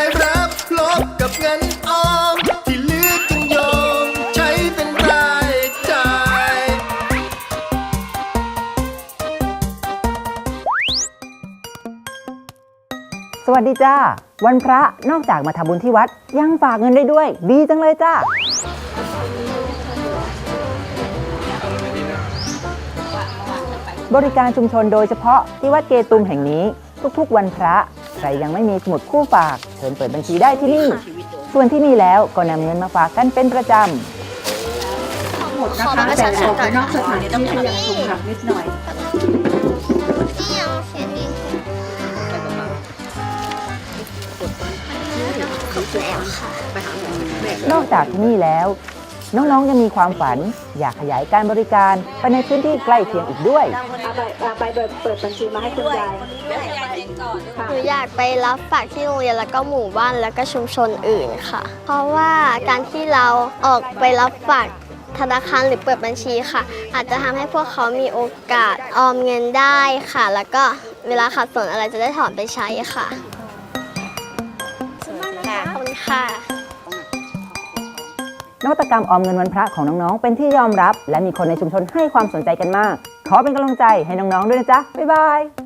ายรับลบกับเงินออม ที่เลือจึงโยมใช้เป็นรายจ่าย สวัสดีจ้า วันพระนอกจากมาทำบุญที่วัด ยังฝากเงินได้ด้วย ดีจังเลยจ้า บริการชุมชนโดยเฉพาะที่วัดเกตุมแห่งนี้ ทุกๆวันพระ ใครยังไม่มีสมุดคู่ฝาก เชิญเปิดบัญชีได้ที่นี่ ส่วนที่นี่แล้วก็นำเงินมาฝากกันเป็นประจำหมดนะคะแต่ออกไปนอกสถานที่ขยับถุงหักนิดหน่อยนี่ยังเขียนอีกขอบคุณแอลค่ะนอกจากที่นี่แล้ว น้องๆยังมีความฝัน อยากขยายการบริการไปในพื้นที่ใกล้เคียงอีกด้วย เอาใบเอาใบเปิดเปิดบัญชีมาให้คุณยายหนูอยากไปรับฝากที่โรงเรียนแล้วก็หมู่บ้านแล้วก็ชุมชนอื่นค่ะ เพราะว่าการที่เราออกไปรับฝากธนาคารหรือเปิดบัญชีค่ะ อาจจะทำให้พวกเขามีโอกาสออมเงินได้ค่ะ แล้วก็เวลาขัดสนอะไรจะได้ถอนไปใช้ค่ะขอบคุณค่ะ นวัตกรรมออมเงินวันพระของน้องๆ เป็นที่ยอมรับ และมีคนในชุมชนให้ความสนใจกันมาก ขอเป็นกำลังใจให้น้องๆด้วยนะจ๊ะ บ๊ายบาย